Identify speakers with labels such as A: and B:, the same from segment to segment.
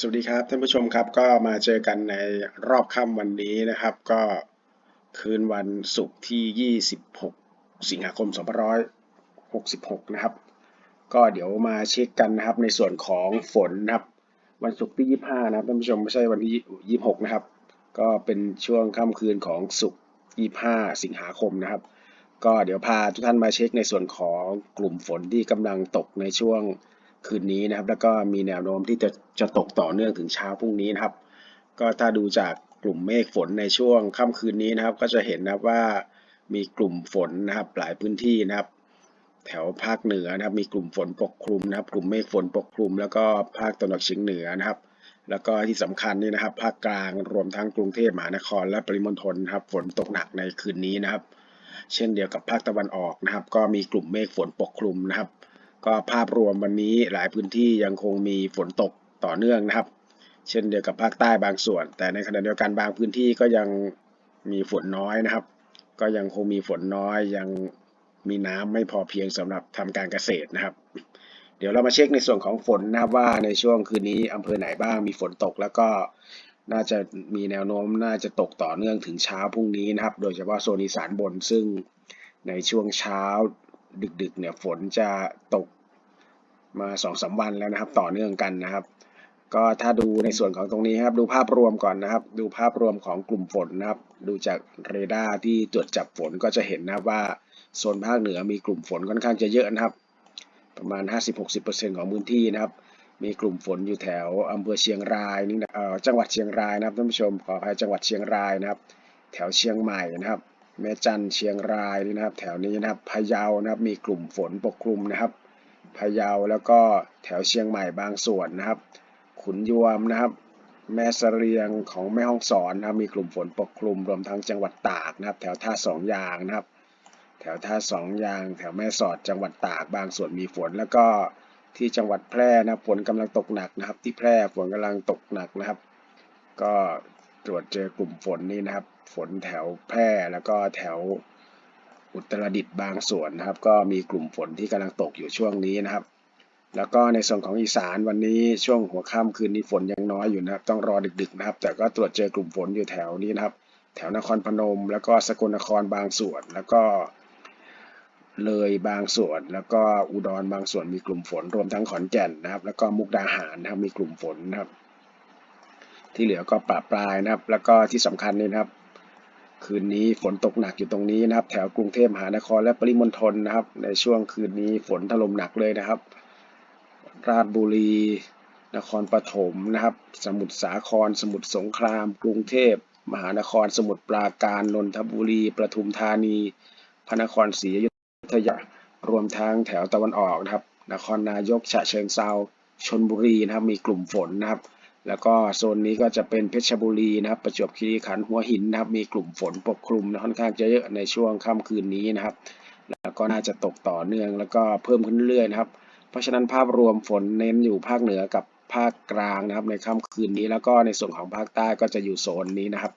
A: สวัสดีครับท่านผู้ชมครับก็มาเจอกันในรอบค่ำวันนี้นะครับ ก็คืนวันศุกร์ที่ 26 สิงหาคม 2566 นะครับ ก็เดี๋ยวมาเช็คกันนะครับในส่วนของฝนนะครับ วันศุกร์ที่ 25 นะครับท่านผู้ชมไม่ใช่วันที่ 26 นะครับ ก็เป็นช่วงค่ำคืนของศุกร์25 สิงหาคมนะครับ ก็เดี๋ยวพาทุกท่านมาเช็คในส่วนของกลุ่มฝนที่กำลังตกในช่วง คืนนี้นะครับ แล้วก็มีแนวโน้มที่จะจะตกต่อเนื่องถึงเช้าพรุ่งนี้นะครับ ก็ถ้าดูจากกลุ่มเมฆฝนในช่วงค่ำคืนนี้นะครับ ก็จะเห็นนะครับว่ามีกลุ่มฝนนะครับหลายพื้นที่นะครับ แถวภาคเหนือนะครับ มีกลุ่มฝนปกคลุมนะครับ กลุ่มเมฆฝนปกคลุม แล้วก็ภาคตะวันออกเฉียงเหนือนะครับ แล้วก็ที่สำคัญนี่นะครับ ภาคกลางรวมทั้งกรุงเทพมหานคร และปริมณฑลนะครับฝนตกหนักในคืนนี้นะครับ เช่นเดียวกับภาคตะวันออกนะครับ ก็มีกลุ่มเมฆฝนปกคลุมนะครับ ก็ภาพรวมวันนี้หลายพื้นที่ยังคงมีฝนตกต่อเนื่องนะครับ เช่นเดียวกับภาคใต้บางส่วน แต่ในขณะเดียวกันบางพื้นที่ก็ยังมีฝนน้อยนะครับ ก็ยังคงมีฝนน้อยยังมีน้ำไม่พอเพียงสำหรับทำการเกษตรนะครับ เดี๋ยวเรามาเช็คในส่วนของฝนนะครับว่าในช่วงคืนนี้อำเภอไหนบ้างมีฝนตกแล้วก็น่าจะมีแนวโน้มน่าจะตกต่อเนื่องถึงเช้าพรุ่งนี้นะครับ โดยเฉพาะโซนอีสานบนซึ่งในช่วงเช้าดึกๆเนี่ยฝนจะตก มาสองสาวันแล้วนะครับ ต่อเนื่องกันนะครับ ก็ถ้าดูในส่วนของตรงนี้ครับ ดูภาพรวมก่อนนะครับ ดูภาพรวมของกลุ่มฝนนะครับ ดูจากเรดาร์ที่ตรวจจับฝนก็จะเห็นนะว่าโซนภาคเหนือมีกลุ่มฝนค่อนข้างจะเยอะนะครับ ประมาณ 50-60%ของพื้นที่นะครับ มีกลุ่มฝนอยู่แถวอำเภอเชียงรายนี่นะเออจังหวัดเชียงรายนะครับท่านผู้ชมขออภัยจังหวัดเชียงรายนะครับ แถวเชียงใหม่นะครับ แม่จันเชียงรายนี่นะครับ แถวนี้นะครับพะเยานะครับ มีกลุ่มฝนปกคลุมนะครับ พะเยาแล้วก็แถวเชียงใหม่บางส่วนนะครับ ขุนยวมนะครับ แม่เสรียงของแม่ฮ่องสอนนะครับมีกลุ่มฝนปกคลุมรวมทั้งจังหวัดตากนะครับ แถวท่าสองยางนะครับ แถวท่าสองยาง แถวแม่สอดจังหวัดตากบางส่วนมีฝนแล้วก็ที่จังหวัดแพร่นะฝนกำลังตกหนักนะครับ ที่แพร่ฝนกำลังตกหนักนะครับ ก็ตรวจเจอกลุ่มฝนนี่นะครับ ฝนแถวแพร่แล้วก็แถว อุตรดิตถ์บางส่วนนะครับ ก็มีกลุ่มฝนที่กำลังตกอยู่ช่วงนี้นะครับ แล้วก็ในส่วนของอีสานวันนี้ช่วงหัวค่ำคืนนี้ฝนยังน้อยอยู่นะครับ ต้องรอดึกๆนะครับ แต่ก็ตรวจเจอกลุ่มฝนอยู่แถวนี้นะครับ แถวนครพนม แล้วก็สกลนครบางส่วนแล้วก็เลยบางส่วน แล้วก็อุดรบางส่วนมีกลุ่มฝนรวมทั้งขอนแก่นนะครับ แล้วก็มุกดาหารนะครับมีกลุ่มฝนนะครับ ที่เหลือก็ปราปรายนะครับ แล้วก็ที่สำคัญนี่นะครับ คืนนี้ฝนตกหนักอยู่ตรงนี้นะครับ แถวกรุงเทพมหานครและปริมณฑลนะครับ ในช่วงคืนนี้ฝนถล่มหนักเลยนะครับ ราชบุรี นครปฐมนะครับ สมุทรสาคร สมุทรสงคราม กรุงเทพมหานคร สมุทรปราการนนทบุรีประทุมธานี พระนครศรีอยุธยารวมทั้งแถวตะวันออกนะครับ นครนายกฉะเชิงเซาชนบุรีนะครับมีกลุ่มฝนนะครับ แล้วก็โซนนี้ก็จะเป็นเพชรบุรีนะครับ ประจวบคีรีขันธ์หัวหินนะครับ มีกลุ่มฝนปกคลุมค่อนข้างจะเยอะในช่วงค่ำคืนนี้นะครับ แล้วก็น่าจะตกต่อเนื่องแล้วก็เพิ่มขึ้นเรื่อยๆนะครับ เพราะฉะนั้นภาพรวมฝนเน้นอยู่ภาคเหนือกับภาคกลางนะครับในค่ำคืนนี้ แล้วก็ในส่วนของภาคใต้ก็จะอยู่โซนนี้นะครับ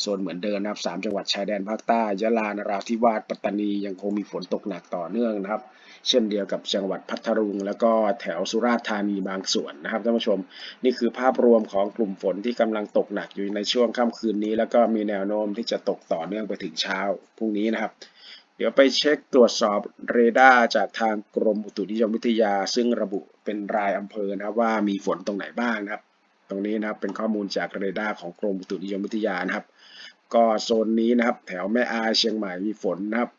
A: โซนเหมือนเดิมนะครับสามจังหวัดชายแดนภาคใต้ยะลานราธิวาสปัตตานียังคงมีฝนตกหนักต่อเนื่องนะครับ เช่นเดียวกับจังหวัดพัทลุง แล้วก็แถวสุราษฎร์ธานีบางส่วนนะครับท่านผู้ชม นี่คือภาพรวมของกลุ่มฝนที่กำลังตกหนักอยู่ในช่วงค่ำคืนนี้ แล้วก็มีแนวโน้มที่จะตกต่อเนื่องไปถึงเช้าพรุ่งนี้นะครับเดี๋ยวไปเช็คตรวจสอบเรดาร์จากทางกรมอุตุนิยมวิทยา ซึ่งระบุเป็นรายอำเภอนะครับว่ามีฝนตรงไหนบ้างนะครับ ตรงนี้นะครับเป็นข้อมูลจากเรดาร์ของกรมอุตุนิยมวิทยานะครับ ก็โซนนี้นะครับ แถวแม่อายเชียงใหม่มีฝนนะครับ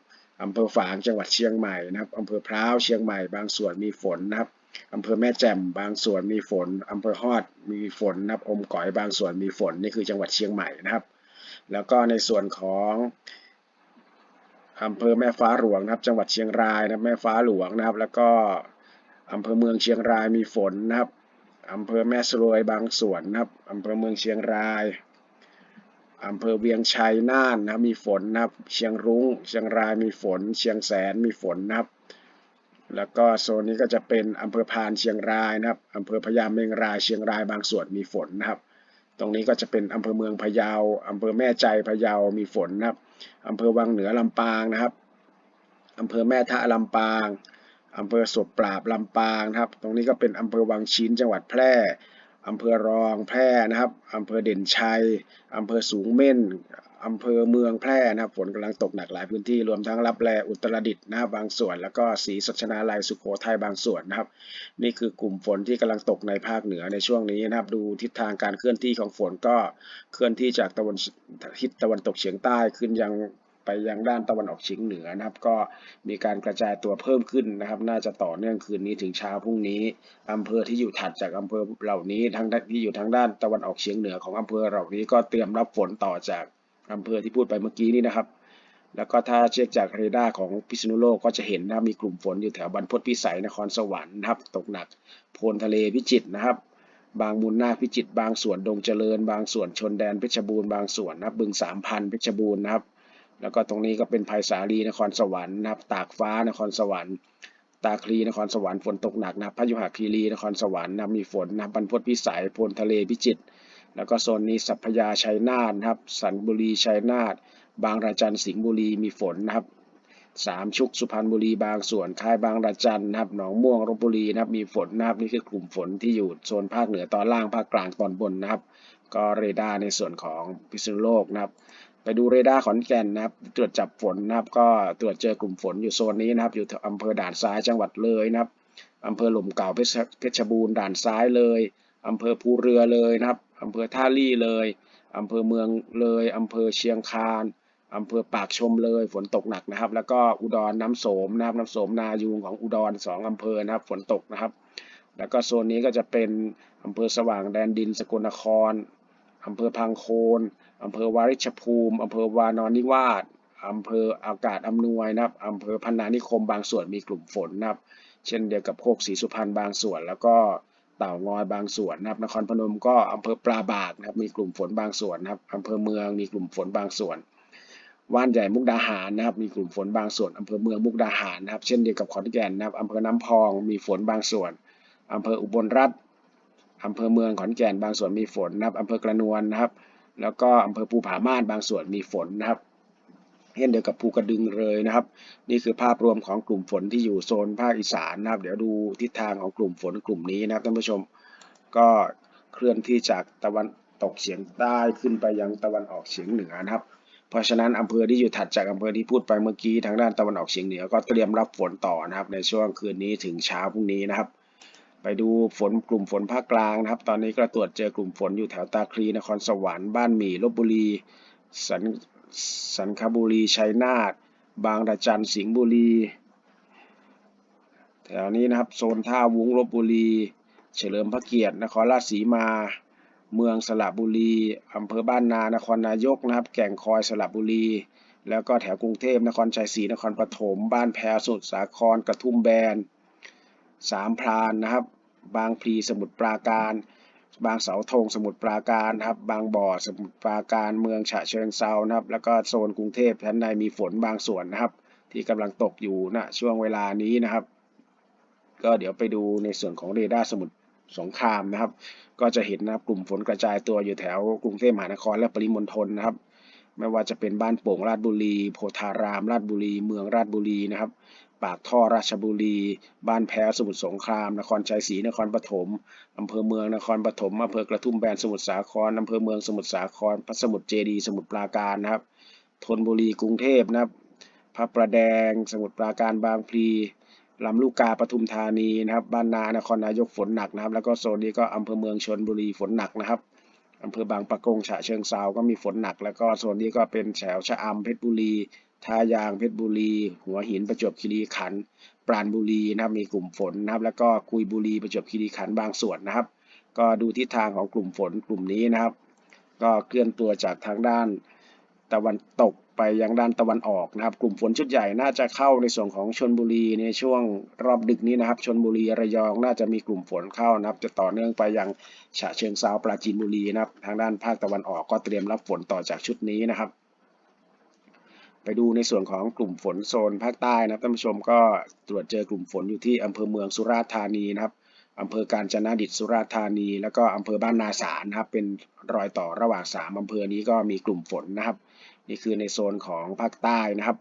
A: อำเภอฝางจังหวัดเชียงใหม่นะครับอำเภอพร้าวเชียงใหม่ บางส่วนมีฝนนะครับอำเภอแม่แจ่มบางส่วนมีฝนอำเภอฮอดมีฝนนะครับอมก๋อยบางส่วนมีฝนนี่คือจังหวัดเชียงใหม่นะครับ แล้วก็ในส่วนของอำเภอแม่ฟ้าหลวงนะครับ จังหวัดเชียงรายนะแม่ฟ้าหลวงนะครับ แล้วก็อำเภอเมืองเชียงรายมีฝนนะครับอำเภอแม่สลวยบางส่วนนะครับอำเภอเมืองเชียงราย อำเภอเวียงชัยน่านนะมีฝนนะครับ เชียงรุ้ง เชียงรายมีฝน เชียงแสนมีฝนนะครับ แล้วก็โซนนี้ก็จะเป็นอำเภอพานเชียงรายนะครับอำเภอพญาเมงรายเชียงรายบางส่วนมีฝนนะครับ ตรงนี้ก็จะเป็นอำเภอเมืองพะเยาอำเภอแม่ใจพะเยามีฝนนะครับอำเภอวังเหนือลำปางนะครับอำเภอแม่ทะลำปางอำเภอศพปราบลำปางนะครับ ตรงนี้ก็เป็นอำเภอวังชิ้นจังหวัดแพร่ อำเภอรองแพร่นะครับอำเภอเด่นชัยอำเภอสูงเม่นอำเภอเมืองแพร่นะครับฝนกำลังตกหนักหลายพื้นที่รวมทั้งรับแลอุตรดิตถ์นะครับบางส่วน แล้วก็ศรีสัชนาลัยสุโขทัยบางส่วนนะครับ นี่คือกลุ่มฝนที่กำลังตกในภาคเหนือในช่วงนี้นะครับ ดูทิศทางการเคลื่อนที่ของฝนก็เคลื่อนที่จากตะวันทิศตะวันตกเฉียงใต้ขึ้นยัง ไปยังด้านตะวันออกเฉียงเหนือนะครับ ก็มีการกระจายตัวเพิ่มขึ้นนะครับ น่าจะต่อเนื่องคืนนี้ถึงเช้าพรุ่งนี้อำเภอที่อยู่ถัดจากอำเภอเหล่านี้ทั้งที่อยู่ทางด้านตะวันออกเฉียงเหนือของอำเภอเหล่านี้ก็เตรียมรับฝนต่อจากอำเภอที่พูดไปเมื่อกี้นี้นะครับ แล้วก็ถ้าเช็คจากเรดาร์ของพิษณุโลกก็จะเห็นนะมีกลุ่มฝนอยู่แถวบรรพตพิสัยนครสวรรค์นะครับ ตกหนักโพนทะเลพิจิตรนะครับบางมูลนาพิจิตรบางส่วนดงเจริญ บางส่วนชนแดนเพชรบูรณ์บางส่วนนับบึงสามพันเพชรบูรณ์นะครับ แล้วก็ตรงนี้ก็เป็นไผ่สาลีนครสวรรค์นะครับ ตากฟ้านครสวรรค์ ตาคลีนครสวรรค์ฝนตกหนักนะครับพยุหคีรีนครสวรรค์นะมีฝนนะบรรพตพิสัยพนทะเลพิจิตรแล้วก็โซนนี้สัพพยาชัยนาทนะครับ สันบุรีชัยนาทบางระจันสิงห์บุรีมีฝนนะครับสามชุกสุพรรณบุรีบางส่วนค่ายบางระจันนะครับหนองม่วงลบบุรีนะครับมีฝนนะครับนี่คือกลุ่มฝนที่อยู่โซนภาคเหนือตอนล่างภาคกลางตอนบนนะครับ ก็เรดาร์ในส่วนของพิษณุโลกนะครับ ไปดูเรดาร์ขอนแก่นนะครับ ตรวจจับฝนนะครับ ก็ตรวจเจอกลุ่มฝนอยู่โซนนี้นะครับ อยู่อำเภอด่านซ้ายจังหวัดเลยนะครับอำเภอหล่มเก่าเพชรบูรณ์ด่านซ้ายเลยอำเภอภูเรือเลยนะครับอำเภอท่าลี่เลยอำเภอเมืองเลยอำเภอเชียงคานอำเภอปากชมเลยฝนตกหนักนะครับ แล้วก็อุดรน้ำโสมนะครับน้ำโสมนายูงของอุดรสองอำเภอนะครับฝนตกนะครับ แล้วก็โซนนี้ก็จะเป็นอำเภอสว่างแดนดินสกลนคร อำเภอพังโคนอำเภอวาริชภูมิอำเภอวานอนนิวาสอำเภออากาศอำนวยนะครับอำเภอพันนานิคมบางส่วนมีกลุ่มฝนนะครับ เช่นเดียวกับโคกศรีสุพรรณบางส่วน แล้วก็เต่างอยบางส่วนนะครับ นครพนมก็อำเภอปลาบากนะครับมีกลุ่มฝนบางส่วนนะครับอำเภอเมืองมีกลุ่มฝนบางส่วนว่านใหญ่มุกดาหารนะครับ มีกลุ่มฝนบางส่วนอำเภอเมืองมุกดาหารนะครับ เช่นเดียวกับขอนแก่นนะครับอำเภอน้ำพองมีฝนบางส่วนอำเภออุบลรัฐ อำเภอเมืองขอนแก่นบางส่วนมีฝนนะครับอำเภอกระนวนนะครับ แล้วก็อำเภอภูผาม่านบางส่วนมีฝนนะครับเช่นเดียวกับภูกระดึงเลยนะครับ นี่คือภาพรวมของกลุ่มฝนที่อยู่โซนภาคอีสานนะครับ เดี๋ยวดูทิศทางของกลุ่มฝนกลุ่มนี้นะครับท่านผู้ชมก็เคลื่อนที่จากตะวันตกเฉียงใต้ขึ้นไปยังตะวันออกเฉียงเหนือนะครับ เพราะฉะนั้นอำเภอที่อยู่ถัดจากอำเภอที่พูดไปเมื่อกี้ทางด้านตะวันออกเฉียงเหนือก็เตรียมรับฝนต่อนะครับ ในช่วงคืนนี้ถึงเช้าพรุ่งนี้นะครับ ไปดูฝนกลุ่มฝนภาคกลางนะครับ ตอนนี้ก็ตรวจเจอกลุ่มฝนอยู่แถวตาคลีนครสวรรค์บ้านหมี่ลบบุรีสันสันคบุรีชัยนาทบางระจันสิงห์บุรี แถวนี้นะครับโซนท่าวุ้งลบบุรี เฉลิมพระเกียรตินครราชสีมา เมืองสระบุรีอำเภอบ้านนานครนายกนะครับ แก่งคอยสระบุรี แล้วก็แถวกรุงเทพนครชัยศรีนครปฐมบ้านแพรสุดสาครกระทุ่มแบน สามพรานนะครับ บางพลีสมุทรปราการ บางเสาธงสมุทรปราการนะครับ บางบ่อสมุทรปราการ เมืองฉะเชิงเซานะครับ แล้วก็โซนกรุงเทพชั้นในมีฝนบางส่วนนะครับ ที่กำลังตกอยู่ณนะช่วงเวลานี้นะครับ ก็เดี๋ยวไปดูในส่วนของเรดาร์สมุทรสงครามนะครับ ก็จะเห็นนะครับกลุ่มฝนกระจายตัวอยู่แถวกรุงเทพมหานครและปริมณฑลนะครับ ไม่ว่าจะเป็นบ้านโป่งราชบุรี โพธาราม ราชบุรี เมืองราชบุรีนะครับ ปากท่อราชบุรี บ้านแพ้วสมุทรสงคราม นครชัยศรีนครปฐมอำเภอเมืองนครปฐมอำเภอกระทุ่มแบนสมุทรสาครอำเภอเมืองสมุทรสาครพระสมุทรเจดีสมุทรปราการนะครับธนบุรีกรุงเทพนะครับพระประแดง สมุทรปราการบางพลีลำลูกกาปทุมธานีนะครับ บ้านนานครนายกฝนหนักนะครับ แล้วก็โซนนี้ก็อำเภอเมืองชนบุรีฝนหนักนะครับอำเภอบางปะกงฉะเชิงเซาก็มีฝนหนัก แล้วก็โซนนี้ก็เป็นแถวชะอำเพชรบุรี ท่ายางเพชรบุรี หัวหินประจวบคีรีขันธ์ปราณบุรีนะครับมีกลุ่มฝนนะครับ แล้วก็กุยบุรีประจวบคีรีขันธ์บางส่วนนะครับ ก็ดูทิศทางของกลุ่มฝนกลุ่มนี้นะครับ ก็เคลื่อนตัวจากทางด้านตะวันตกไปยังด้านตะวันออกนะครับ กลุ่มฝนชุดใหญ่น่าจะเข้าในส่วนของชนบุรีในช่วงรอบดึกนี้นะครับชนบุรีระยองน่าจะมีกลุ่มฝนเข้านะครับ จะต่อเนื่องไปยังฉะเชิงเซาปราจีนบุรีนะครับ ทางด้านภาคตะวันออกก็เตรียมรับฝนต่อจากชุดนี้นะครับ ไปดูในส่วนของกลุ่มฝนโซนภาคใต้นะครับท่านผู้ชมก็ตรวจเจอกลุ่มฝนอยู่ที่อำเภอเมืองสุราษฎร์ธานีนะครับอำเภอการจนาดิตสุราษฎร์ธานี แล้วก็อำเภอบ้านนาสารนะครับ เป็นรอยต่อระหว่างสามอำเภอนี้ก็มีกลุ่มฝนนะครับ นี่คือในโซนของภาคใต้นะครับ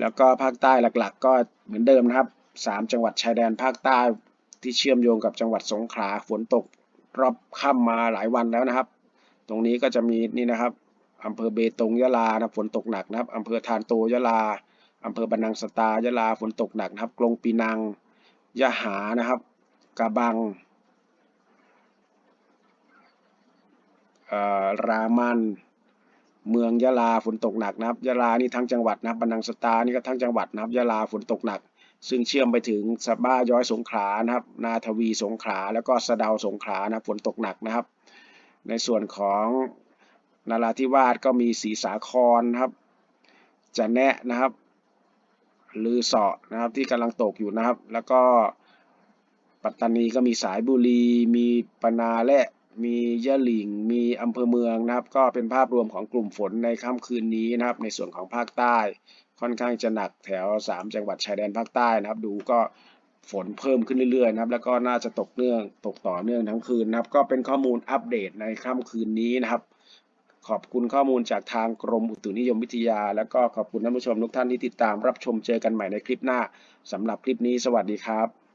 A: แล้วก็ภาคใต้หลักๆ ก็เหมือนเดิมนะครับสามจังหวัดชายแดนภาคใต้ที่เชื่อมโยงกับจังหวัดสงขลาฝนตกรอบค่ำมาหลายวันแล้วนะครับ ตรงนี้ก็จะมีนี่นะครับ อำเภอเบตงยะลานะฝนตกหนักนะครับอำเภอทานโตยะลาอำเภอบันนังสตายะลาฝนตกหนักนะครับกรงปีนังยะหานะครับกระบังรามันเมืองยะลาฝนตกหนักนะครับยะลานี่ทั้งจังหวัดนะครับบันนังสตานี่ก็ทั้งจังหวัดนะครับยะลาฝนตกหนัก ซึ่งเชื่อมไปถึงสะบ้าย้อยสงขลานะครับ นาทวีสงขลาแล้วก็สะเดาสงขลานะครับฝนตกหนักนะครับ ในส่วนของ นาราธิวาสก็มีศรีสาครนะครับ จะแนะนะครับลือเสาะนะครับที่กำลังตกอยู่นะครับ แล้วก็ปัตตานีก็มีสายบุรี มีปนาและมียะหลิง มีอำเภอเมืองนะครับ ก็เป็นภาพรวมของกลุ่มฝนในค่ำคืนนี้นะครับ ในส่วนของภาคใต้ค่อนข้างจะหนักแถว 3 จังหวัดชายแดนภาคใต้นะครับ ดูก็ฝนเพิ่มขึ้นเรื่อยๆนะครับ แล้วก็น่าจะตกเนื่องตกต่อเนื่องทั้งคืนนะครับ ก็เป็นข้อมูลอัปเดตในค่ำคืนนี้นะครับ ขอบคุณข้อมูลจากทางกรมอุตุนิยมวิทยา แล้วก็ขอบคุณท่านผู้ชมทุกท่านที่ติดตามรับชมเจอกันใหม่ในคลิปหน้าสำหรับคลิปนี้สวัสดีครับ